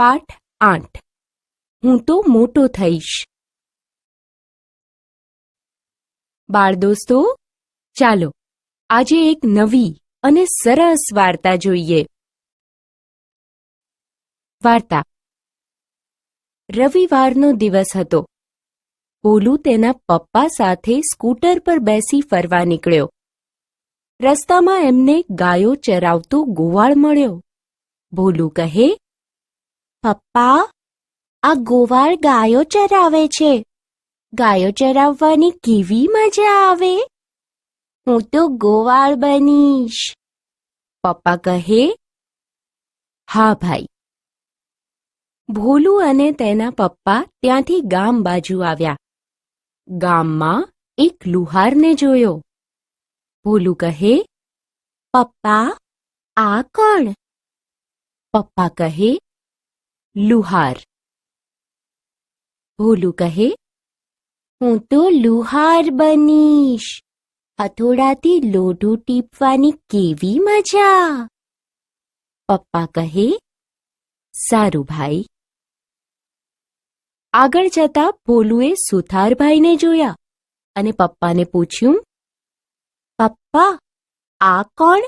પાઠ આઠ. હું તો મોટો થઈશ. બાળ દોસ્તો ચાલો, આજે એક નવી અને સરસ વાર્તા જોઈએ. વાર્તા. રવિવારનો દિવસ હતો. પોલુ તેના પપ્પા સાથે સ્કૂટર પર બેસી ફરવા નીકળ્યો. રસ્તામાં એમને ગાયો ચરાવતો ગોવાળ મળ્યો. ભોલું કહે પપ્પા, આ ગોવાળ ગાયો ચરાવે છે. ગાયો ચરાવવાની કેવી મજા આવે? હું તો ગોવાળ બનીશ. પપ્પા કહે, હા ભાઈ. ભોલુ અને તેના પપ્પા ત્યાંથી ગામ બાજુ આવ્યા. ગામમાં એક લુહારને જોયો. ભોલુ કહે, પપ્પા, આ કોણ? પપ્પા કહે લુહાર. ભોલુ કહે, હું તો લુહાર બનીશ. હથોડાથી લોઢું ટીપવાની કેવી મજા. પપ્પા કહે, સારું ભાઈ. આગળ જતા ભોલુએ સુથારભાઈને જોયા અને પપ્પાને પૂછ્યું, પપ્પા, આ કોણ?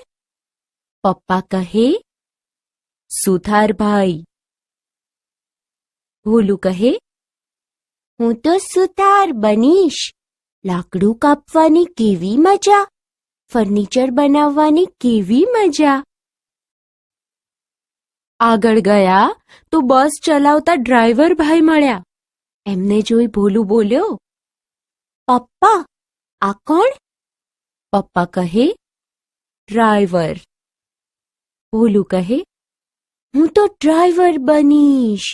પપ્પા કહે, સુથારભાઈ. ભોલું કહે હું તો સુથાર બનીશ લાકડું કાપવાની કેવી મજા ફર્નિચર બનાવવાની કેવી મજા આગળ ગયા તો બસ ચલાવતા ડ્રાઈવર ભાઈ મળ્યા એમને જોઈ ભોલું બોલ્યો પપ્પા આ કોણ પપ્પા કહે ડ્રાઈવર ભોલું કહે હું તો ડ્રાઈવર બનીશ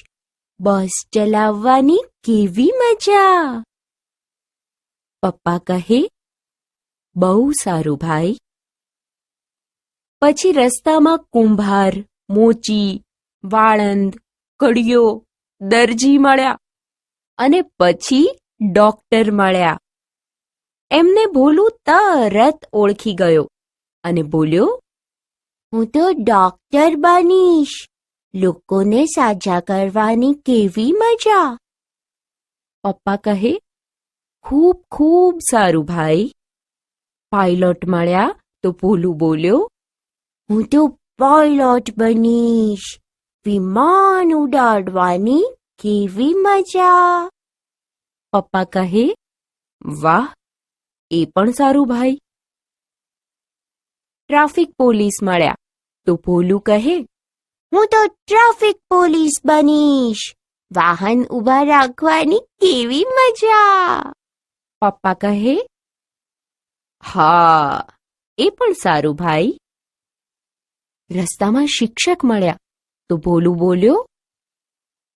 બસ ચલાવવાની કેવી મજા પપ્પા કહે બહુ સારું ભાઈ પછી રસ્તામાં કુંભાર મોચી વાળંદ કડિયો દરજી મળ્યા અને પછી ડોક્ટર મળ્યા એમને ભોલું તરત ઓળખી ગયો અને બોલ્યો હું તો ડોક્ટર બનીશ લોકોને સાજા કરવાની કેવી મજા? પપ્પા કહે ખૂબ ખૂબ સારું ભાઈ. પાયલોટ મળ્યા તો ભોલું બોલ્યો હું તો પાયલોટ બનીશ. વિમાન ઉડાડવાની કેવી મજા? પપ્પા કહે વાહ એ પણ સારું ભાઈ. ટ્રાફિક પોલીસ મળ્યા તો ભોલું કહે હું તો ટ્રાફિક પોલીસ બનીશ વાહન ઊભા રાખવાની કેવી મજા પપ્પા કહે હા એ પણ સારું ભાઈ રસ્તામાં શિક્ષક મળ્યા તો ભોલું બોલ્યો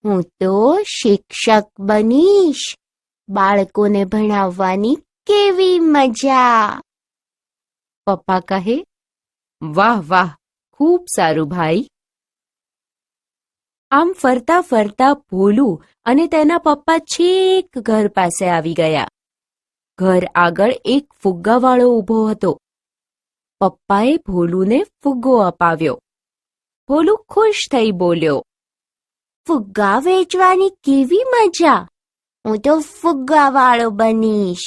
હું તો શિક્ષક બનીશ બાળકોને ભણાવવાની કેવી મજા પપ્પા કહે વાહ વાહ ખૂબ સારું ભાઈ આમ ફરતા ફરતા ભોલું અને તેના પપ્પા છેક ઘર પાસે આવી ગયા. ઘર આગળ એક ફુગ્ગાવાળો ઊભો હતો. પપ્પાએ ભોલુને ફુગ્ગો અપાવ્યો. ભોલું ખુશ થઈ બોલ્યો, ફુગ્ગા વેચવાની કેવી મજા? હું તો ફુગ્ગાવાળો બનીશ.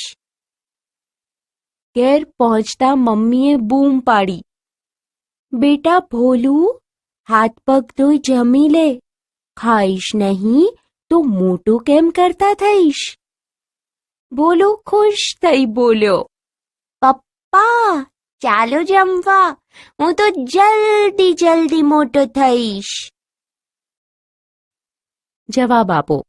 ઘેર પહોંચતા મમ્મીએ બૂમ પાડી, બેટા ભોલું, હાથ પગ ધોઈ જમી લે. ખાઈશ નહીં તો મોટું કેમ કરતા થઈશ? બોલો, ખુશ થઈ બોલ્યો પપ્પા, ચાલો જમવા. હું તો જલ્દી જલ્દી મોટો થઈશ. જવાબ આપો.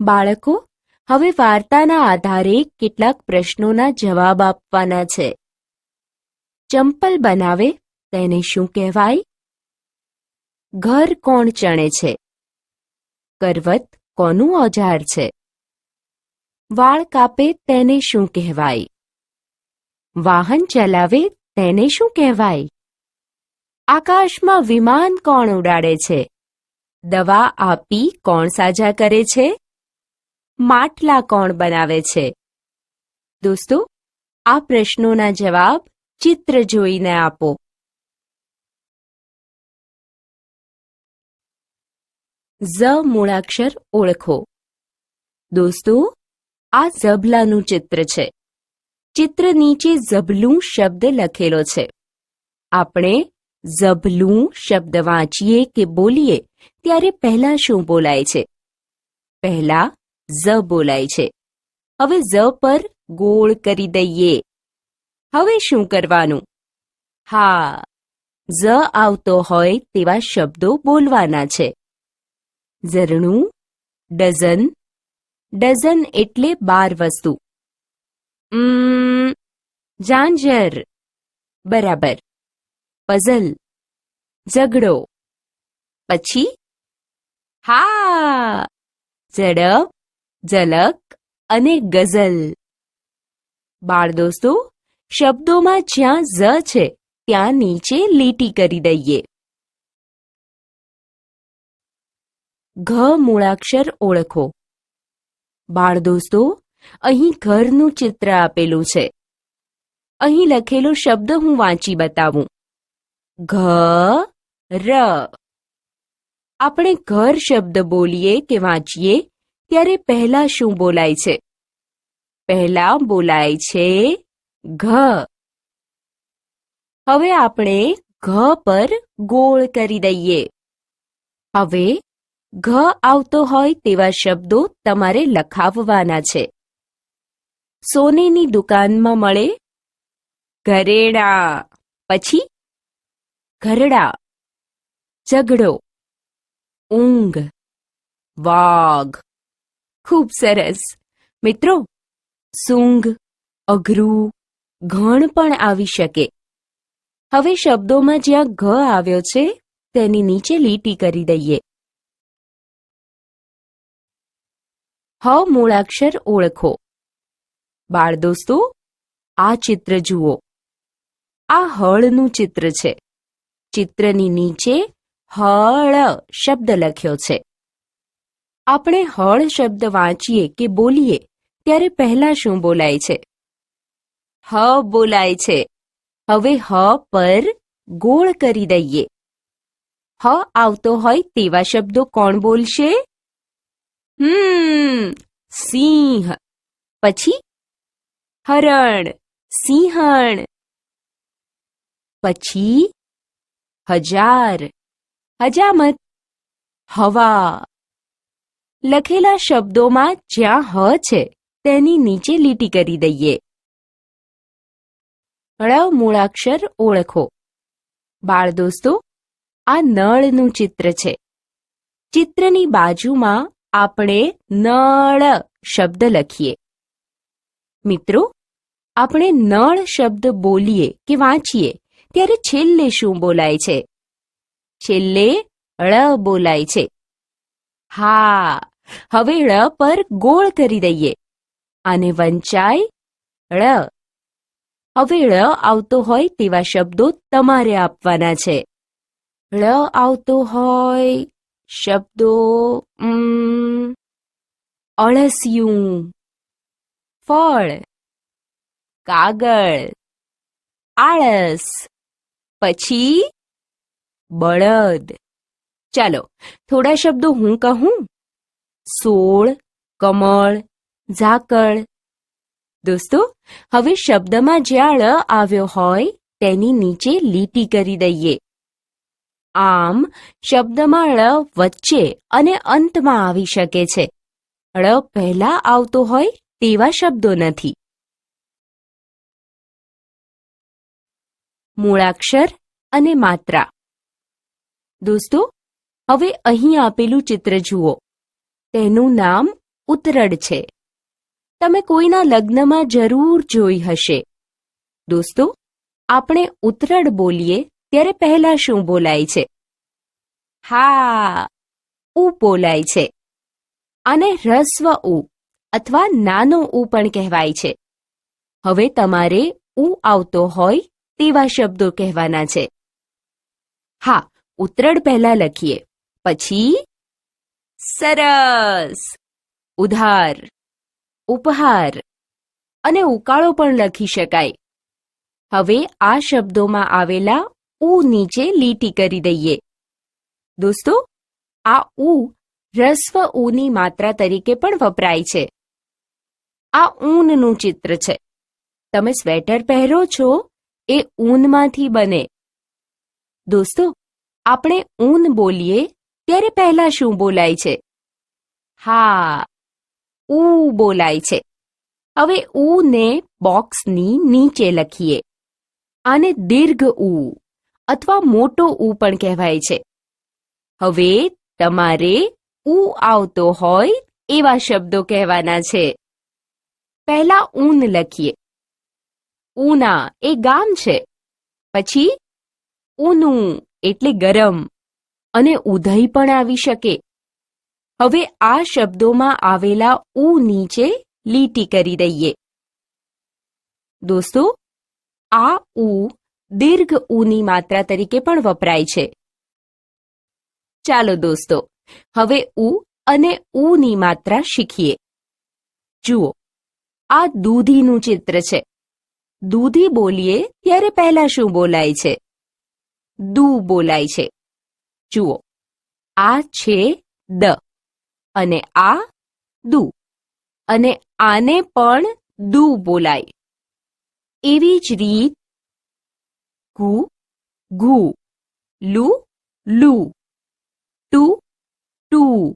બાળકો, હવે વાર્તાના આધારે કેટલાક પ્રશ્નોના જવાબ આપવાના છે. ચંપલ બનાવે, તેને શું કહેવાય? ઘર કોણ ચણે છે? કરવત કોનું ઓજાર છે? વાળ કાપે તેને શું કહેવાય? વાહન ચલાવે તેને શું કહેવાય? આકાશમાં વિમાન કોણ ઉડાડે છે? દવા આપી કોણ સાજા કરે છે? માટલા કોણ બનાવે છે? દોસ્તો, આ પ્રશ્નોના જવાબ ચિત્ર જોઈને આપો. ઝ મૂળાક્ષર ઓળખો. દોસ્તો, આ ઝબલાનું ચિત્ર છે. ચિત્ર નીચે ઝબલું શબ્દ લખેલો છે. આપણે ઝબલું શબ્દ વાંચીએ કે બોલીએ ત્યારે પહેલા શું બોલાય છે? પહેલા ઝ બોલાય છે. હવે ઝ પર ગોળ કરી દઈએ. હવે શું કરવાનું? હા, ઝ આવતો હોય તેવા શબ્દો બોલવાના છે. ઝરણું, ડઝન ડઝન એટલે બાર વસ્તુ. જાંજર બરાબર. પઝલ, ઝઘડો. પછી, હા, ઝડપ, ઝલક અને ગઝલ. બાળ દોસ્તો, શબ્દોમાં જ્યાં ઝ છે, ત્યાં નીચે લીટી કરી દઈએ. ઘ મૂળાક્ષર ઓળખો. બાળ દોસ્તો, અહીં ઘરનું ચિત્ર આપેલું છે. અહીં લખેલો શબ્દ હું વાંચી બતાવું. ઘ, ર. આપણે ઘર શબ્દ બોલીએ કે વાંચીએ, ત્યારે પહેલા શું બોલાય છે? પહેલા બોલાય છે ઘ. હવે આપણે ઘ પર ગોળ કરી દઈએ. હવે ઘ આવતો હોય તેવા શબ્દો તમારે લખાવવાના છે. સોનેની દુકાનમાં મળે, ઘરેડા, પછી ઘરડા, ઝઘડો, ઊંઘ, વાઘ. ખૂબ સરસ. મિત્રો, સૂંઘ, અઘરું, ઘણ પણ આવી શકે. હવે શબ્દોમાં જ્યાં ઘ આવ્યો છે, તેની નીચે લીટી કરી દઈએ. હ મૂળાક્ષર ઓળખો. બાળ દોસ્તો, આ ચિત્ર જુઓ. આ હળનું ચિત્ર છે. ચિત્રની નીચે હળ શબ્દ લખ્યો છે. આપણે હળ શબ્દ વાંચીએ કે બોલીએ, ત્યારે પહેલા શું બોલાય છે? હ બોલાય છે. હવે હ પર ગોળ કરી દઈએ. હ આવતો હોય તેવા શબ્દો કોણ બોલશે? હમ, સિંહ. પછી? હરણ, સિંહણ. પછી? હજાર. હજામત. હવા. લખેલા શબ્દોમાં જ્યાં હ છે, તેની નીચે લીટી કરી દઈએ. ળ મૂળાક્ષર ઓળખો. બાળ દોસ્તો, આ નળનું ચિત્ર છે. ચિત્રની બાજુમાં આપણે નળ શબ્દ લખીએ. મિત્રો, આપણે નળ શબ્દ બોલીએ કે વાંચીએ, ત્યારે છેલ્લે શું બોલાય છે? છેલ્લે ળ બોલાય છે. હા, હવે ળ પર ગોળ કરી દઈએ. આને વંચાય ળ. હવે ળ આવતો હોય તેવા શબ્દો તમારે આપવાના છે. ળ આવતો હોય શબ્દો અળસિયું, ફળ, કાગળ, આળસ, પછી બળદ. ચાલો, થોડા શબ્દો હું કહું? સોળ, કમળ, ઝાકળ. દોસ્તો, હવે શબ્દમાં જ્યાં ળ આવ્યો હોય, તેની નીચે લીટી કરી દઈએ. આમ શબ્દમાં ળ વચ્ચે અને અંતમાં આવી શકે છે. ળ પહેલા આવતો હોય તેવા શબ્દો નથી. મૂળાક્ષર અને માત્રા. દોસ્તો, હવે અહીં આપેલું ચિત્ર જુઓ. તેનું નામ ઉતરડ છે. તમે કોઈના લગ્નમાં જરૂર જોઈ હશે. દોસ્તો, આપણે ઉતરડ બોલીએ ત્યારે પહેલા શું બોલાય છે? હા, ઉ બોલાય છે. આને હ્રસ્વ ઉ, અથવા નાનો ઉ પણ કહેવાય છે. હવે તમારે ઉ આવતો હોય તેવા શબ્દો કહેવાના છે. હા ઉતરડ પહેલા લખીએ. પછી, સરસ. ઉધાર, ઉપહાર. અને ઉકાળો પણ લખી શકાય. હવે આ શબ્દોમાં આવેલા ઉ નીચે લીટી કરી દઈએ દોસ્તો આ ઉ રસ્વ ઉની માત્રા તરીકે પણ વપરાય છે આ ઊનનું ચિત્ર છે તમે સ્વેટર પહેરો છો એ ઊનમાંથી બને દોસ્તો આપણે ઊન બોલીએ ત્યારે પહેલા શું બોલાય છે હા ઉ બોલાય છે હવે ઉ ને બોક્સની નીચે લખીએ આને દીર્ઘ ઉ અથવા મોટો ઉ પણ કહેવાય છે. હવે તમારે ઉ આવતો હોય એવા શબ્દો કહેવાના છે. પહેલા ઊન લખીએ. ઉના એ ગામ છે. પછી ઊનું એટલે ગરમ અને ઉધઈ પણ આવી શકે. હવે આ શબ્દોમાં આવેલા ઉ નીચે લીટી કરી દઈએ. દોસ્તો, આ ઉ દીર્ઘ ઉની માત્રા તરીકે પણ વપરાય છે. ચાલો દોસ્તો, હવે ઉ અને ઉની માત્રા શીખીએ. જુઓ, આ દૂધીનું ચિત્ર છે. દૂધી બોલીએ ત્યારે પહેલા શું બોલાય છે? દુ બોલાય છે. જુઓ, આ છે દ અને આ દુ અને આને પણ દુ બોલાય. એવી જ રીત ઘુ ઘુ લુ લુ, ટુ ટુ.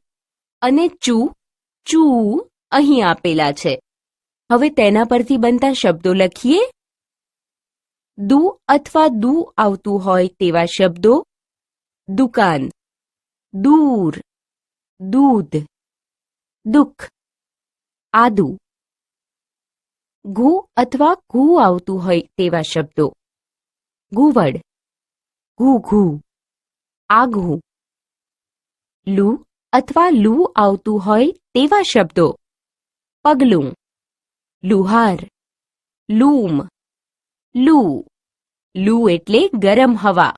અને ચુ ચુ અહીં આપેલા છે. હવે તેના પરથી બનતા શબ્દો લખીએ. દુ અથવા દુ આવતું હોય તેવા શબ્દો. દુકાન, દૂર, દૂધ, દુઃખ, આદુ. ઘુ અથવા ઘુ આવતું હોય તેવા શબ્દો. ઘુવડ ઘુ ઘુ આઘું લુ અથવા લુ આવતું હોય તેવા શબ્દો પગલું લુહાર લૂમ લૂ લૂ એટલે ગરમ હવા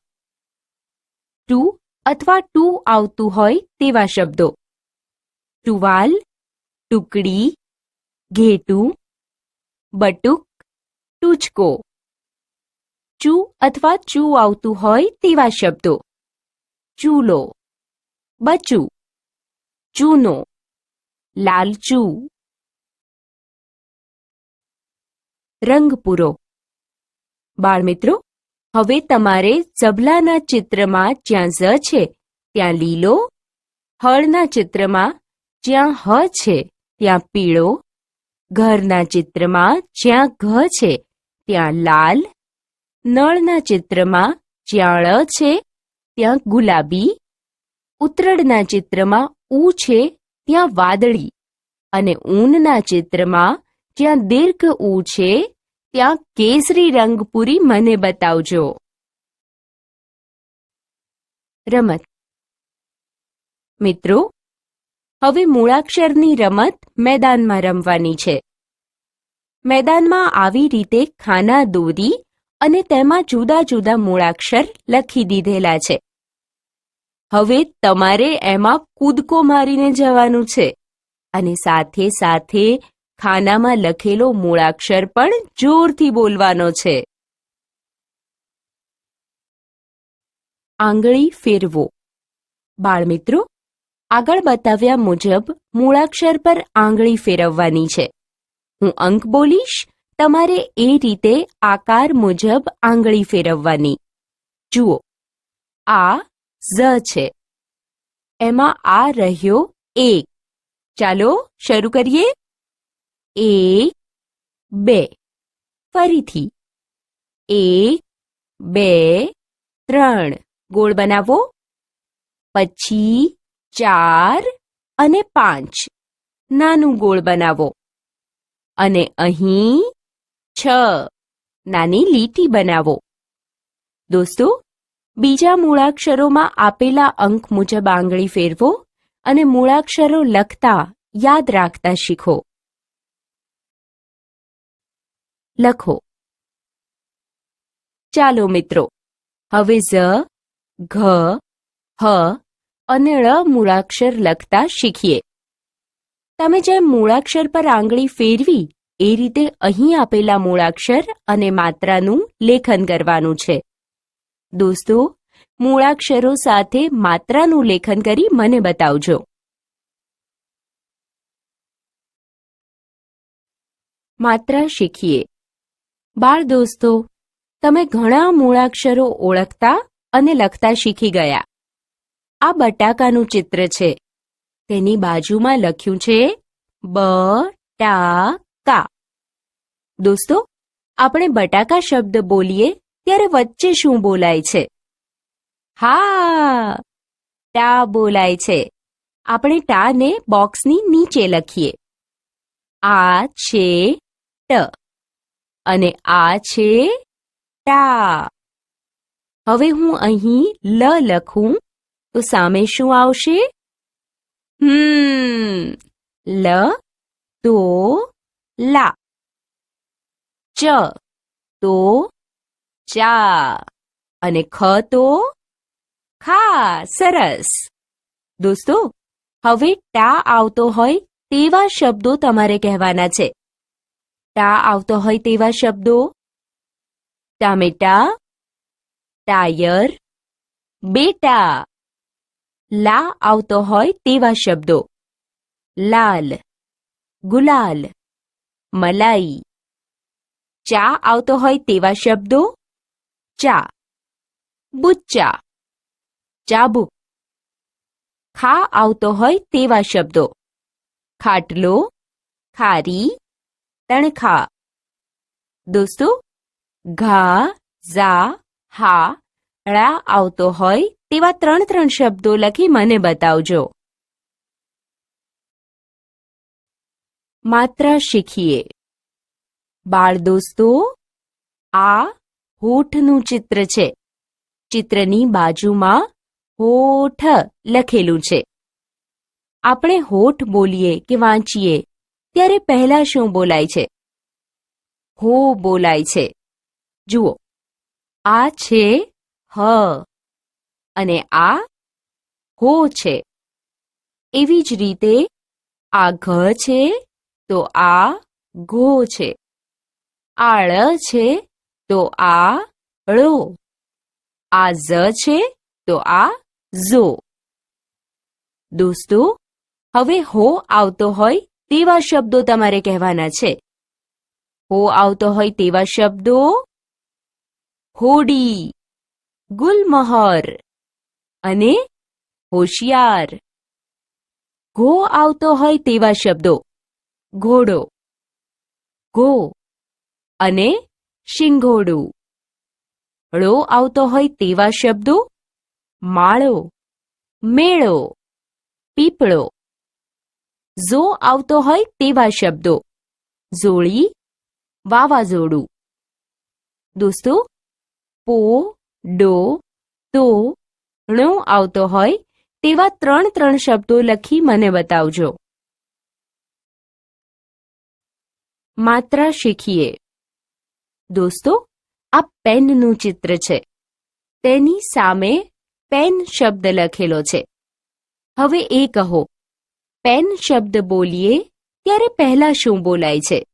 ટુ અથવા ટુ આવતું હોય તેવા શબ્દો ટુવાલ ટુકડી ઘેટું બટુક ટૂચકો ચુ અથવા ચુ આવતું હોય તેવા શબ્દો. ચૂલો. બચુ. ચૂનો. લાલચું. રંગપુરો. બાળમિત્રો, હવે તમારે ઝબલાના ચિત્રમાં જ્યાં ઝ છે, ત્યાં લીલો, હળના ચિત્રમાં જ્યાં હ છે, ત્યાં પીળો, ઘરના ચિત્રમાં જ્યાં ઘ છે, ત્યાં લાલ નળના ચિત્રમાં જ્યાં ળ છે, ત્યાં ગુલાબી. ઉત્તરડના ચિત્રમાં ઉ છે, ત્યાં વાદળી. અને ઊનના ચિત્રમાં જ્યાં દીર્ઘ ઉ છે, ત્યાં કેસરી રંગ પૂરી મને બતાવજો. રમત. મિત્રો, હવે મૂળાક્ષરની રમત મેદાનમાં રમવાની છે. મેદાનમાં આવી રીતે ખાના દોરી અને તેમાં જુદા જુદા મૂળાક્ષર લખી દીધેલા છે. હવે તમારે એમાં કૂદકો મારીને જવાનું છે. અને સાથે સાથે ખાનામાં લખેલો મૂળાક્ષર પણ જોરથી બોલવાનો છે. આંગળી ફેરવો. બાળમિત્રો, આગળ બતાવ્યા મુજબ મૂળાક્ષર પર આંગળી ફેરવવાની છે. હું અંક બોલીશ તમારે એ રીતે આકાર મુજબ આંગળી ફેરવવાની. જુઓ. આ ઝ છે. એમાં આ રહ્યો એક. ચાલો શરૂ કરીએ. એક, બે. ફરીથી. એક, બે, ત્રણ. ગોળ બનાવો. પછી ચાર અને પાંચ. નાનું ગોળ બનાવો. અને અહીં છ. નાની લીટી બનાવો. દોસ્તો, બીજા મૂળાક્ષરોમાં આપેલા અંક મુજબ આંગળી ફેરવો અને મૂળાક્ષરો લખતા યાદ રાખતા શીખો. લખો. ચાલો મિત્રો, હવે ઝ, ઘ, હ અને ળ મૂળાક્ષર લખતા શીખીએ. તમે જેમ મૂળાક્ષર પર આંગળી ફેરવી એ રીતે અહીં આપેલા મૂળાક્ષર અને માત્રાનું લેખન કરવાનું છે. દોસ્તો, મૂળાક્ષરો સાથે માત્રાનું લેખન કરી મને બતાવજો. માત્રા શીખીએ. બાળ દોસ્તો, તમે ઘણા મૂળાક્ષરો ઓળખતા અને લખતા શીખી ગયા. આ બટાકાનું ચિત્ર છે. તેની બાજુમાં લખ્યું છે, બ, ટા કા દોસ્તો, આપણે બટાકા શબ્દ બોલીએ ત્યારે વચ્ચે શું બોલાય છે? હા, ટા બોલાય છે. આપણે ટાને બોક્સની નીચે લખીએ. આ છે ટ અને આ છે ટા. હવે હું અહીં લ લખું, તો સામે શું આવશે? હમ, લ, તો લા ચ તો ચા અને ખ તો ખા સરસ દોસ્તો હવે ટા આવતો હોય તેવા શબ્દો તમારે કહેવાના છે. ટા આવતો હોય તેવા શબ્દો. ટામેટા. ટાયર. બેટા. લા આવતો હોય તેવા શબ્દો. લાલ. ગુલાલ. મલાઈ. ચા આવતો હોય તેવા શબ્દો? ચા. બુચ્ચા. ચાબુક. ખા આવતો હોય તેવા શબ્દો. ખાટલો. ખારી. તણખા. દોસ્તો, ઘા, ઝા, હા, ળા આવતો હોય તેવા ત્રણ ત્રણ શબ્દો લખી મને બતાવજો. માત્રા શીખીએ. બાળ દોસ્તો, આ હોઠનું ચિત્ર છે. ચિત્રની બાજુમાં હોઠ લખેલું છે. આપણે હોઠ બોલીએ કે વાંચીએ, ત્યારે પહેલા શું બોલાય છે? હો બોલાય છે. જુઓ. આ છે હ અને આ હો છે. એવી જ રીતે આ ઘ છે તો આ ઘો છે. આળ છે તો આ ળો. આ ઝ છે તો આ ઝો. દોસ્તો, હવે હો આવતો હોય તેવા શબ્દો તમારે કહેવાના છે. હો આવતો હોય તેવા શબ્દો. હોડી, ગુલમહોર અને હોશિયાર. ઘો આવતો હોય તેવા શબ્દો. ઘોડો. ઘો અને શિંગોડું. ળો આવતો હોય તેવા શબ્દો. માળો. મેળો. પીપળો. ઝો આવતો હોય તેવા શબ્દો. ઝોળી. વાવાઝોડું. દોસ્તો, પો, ડો, તો, ણો આવતો હોય તેવા ત્રણ ત્રણ શબ્દો લખી મને બતાવજો. માત્રા શીખીએ. દોસ્તો, આ પેનનું ચિત્ર છે. તેની સામે પેન શબ્દ લખેલો છે. હવે એ કહો. પેન શબ્દ બોલીએ ત્યારે પહેલા શું બોલાય છે?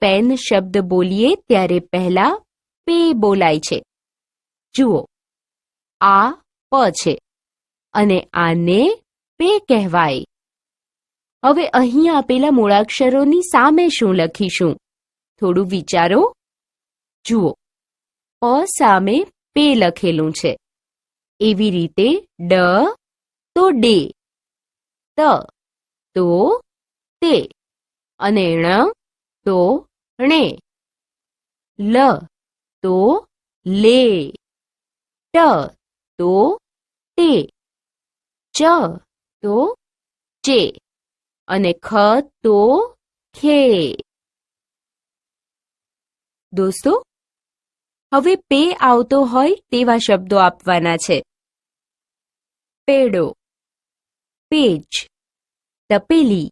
પેન શબ્દ બોલીએ ત્યારે પહેલા પે બોલાય છે. જુઓ. આ પ છે. અને આને પે કહેવાય. હવે અહીં આપેલા મૂળાક્ષરોની સામે શું લખીશું? થોડું વિચારો. જુઓ. પ સામે પે લખેલું છે. એવી રીતે ડ, તો ડે. ત, તો તે. અને ણ, તો ણે. લ, તો લે. ટ, તો તે. ચ, તો ચે અને ખ તો ખે. દોસ્તો, હવે પે આવતો હોય તેવા શબ્દો આપવાના છે. પેડો, પેજ, તપેલી.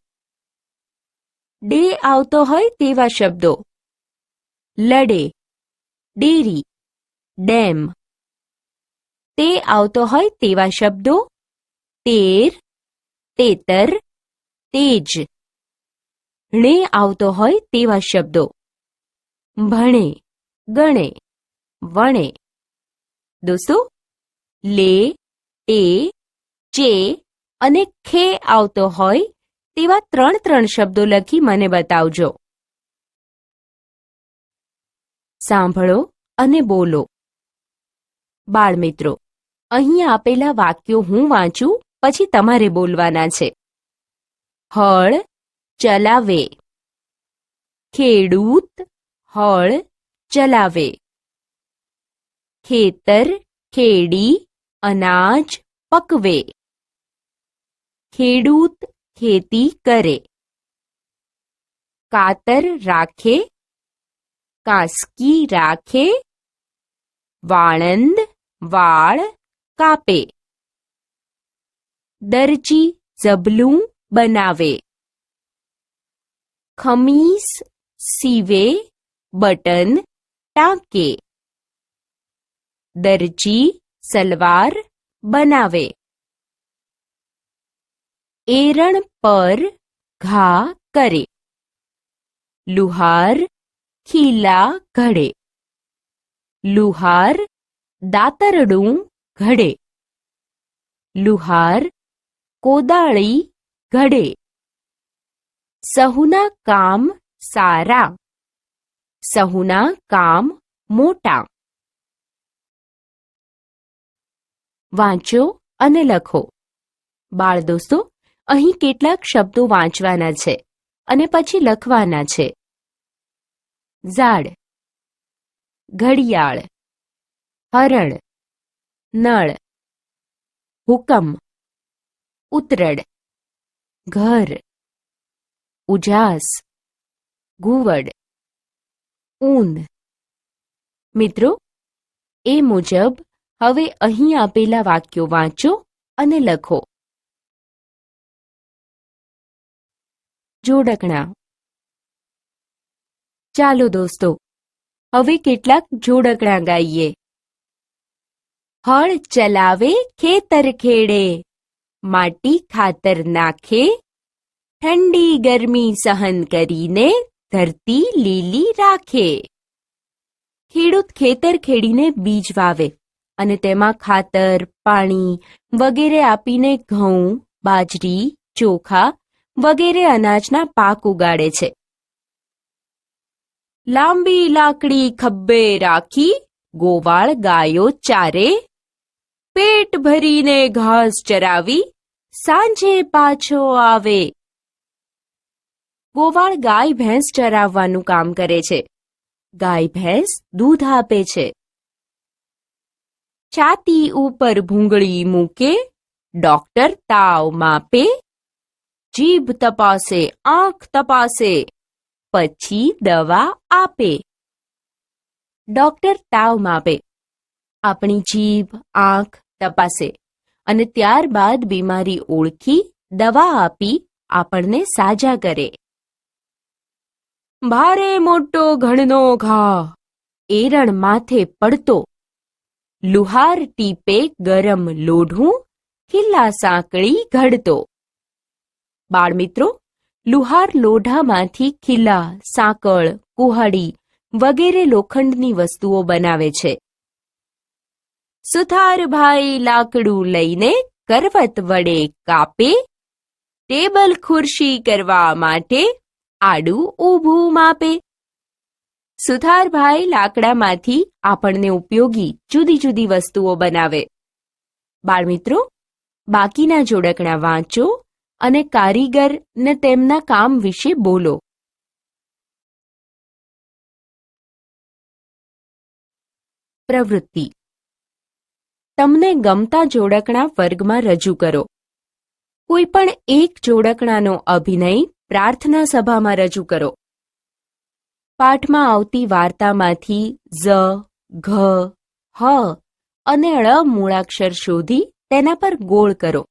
ડે આવતો હોય તેવા શબ્દો. લડે, ડેરી, ડેમ. તે આવતો હોય તેવા શબ્દો. તેર, તેતર તેજ. ણે આવતો હોય તેવા શબ્દો. ભણે, ગણે, વણે. દોસ્તો, લે તે ચે અને ખે આવતો હોય તેવા ત્રણ ત્રણ શબ્દો લખી મને બતાવજો. સાંભળો અને બોલો. બાળમિત્રો અહીં આપેલા વાક્યો હું વાંચું, પછી તમારે બોલવાના છે. હળ ચલાવે ખેડૂત હળ ચલાવે ખેતર ખેડી અનાજ પકવે ખેડૂત ખેતી કરે કાતર રાખે કાંસકી રાખે વાળંદ વાળ કાપે દરજી ઝબલું બનાવે ખમીસ સીવે બટન ટાંકે દરજી સલવાર બનાવે એરણ પર ઘા કરે લુહાર ખીલા ઘડે લુહાર દાતરડું ઘડે લુહાર કોદાળી ઘડે. સહુના કામ સારા. સહુના કામ મોટા. વાંચો અને લખો. બાળ દોસ્તો અહીં કેટલાક શબ્દો વાંચવાના છે અને પછી લખવાના છે. ઝાડ. ઘડિયાળ. હરણ. નળ. હુકમ. ઉતરડ. ઘર, ઉજાસ ઘુવડ ઊન. મિત્રો, એ મુજબ હવે અહીં આપેલા વાક્યો વાંચો અને લખો. જોડકણા. ચાલો દોસ્તો, હવે કેટલાક જોડકણા ગાઈએ. હળ ચલાવે ખેતર ખેડે. માટી ખાતર નાખે, ઠંડી ગરમી સહન કરીને ધરતી લીલી રાખે. ખેડૂત ખેતર ખેડીને બીજ વાવે અને તેમાં ખાતર, પાણી વગેરે આપીને ઘઉં, બાજરી, ચોખા વગેરે અનાજના પાક ઉગાડે છે. લાંબી લાકડી ખભે રાખી ગોવાળ ગાયો ચારે, પેટ ભરીને ઘાસ ચરાવી સાંજે પાછો આવે. ગોવાળ ગાય ભેંસ ચરાવવાનું કામ કરે છે. ગાય ભેંસ દૂધ આપે છે. છાતી ઉપર ભૂંગળી મૂકે, ડોક્ટર તાવ માપે, જીભ તપાસે, આંખ તપાસે, પછી દવા આપે. ડોક્ટર તાવ માપે. આપણી જીભ, આંખ તપાસે. અને ત્યારબાદ બીમારી ઓળખી દવા આપી આપણને સાજા કરે. ભારે મોટો ઘણનો ઘા. એરણ માથે પડતો. લુહાર ટીપે ગરમ લોઢું ખીલ્લા સાંકળી ઘડતો. બાળમિત્રો લુહાર લોઢામાંથી ખીલ્લા સાંકળ કુહાડી વગેરે લોખંડની વસ્તુઓ બનાવે છે. સુથારભાઈ લાકડું લઈને કરવત વડે કાપે, ટેબલ ખુરશી કરવા માટે આડું ઊભું માપે. સુથારભાઈ લાકડામાંથી આપણને ઉપયોગી જુદી જુદી વસ્તુઓ બનાવે. બાળમિત્રો, બાકીના જોડકણા વાંચો અને કારીગર ને તેમના કામ વિશે બોલો. પ્રવૃત્તિ તમને ગમતા જોડકણા વર્ગમાં રજૂ કરો. કોઈ પણ એક જોડકણાનો અભિનય પ્રાર્થના સભામાં રજૂ કરો. પાઠમાં આવતી વાર્તામાંથી ઝ, ઘ, હ અને ળ મૂળાક્ષર શોધી તેના પર ગોળ કરો.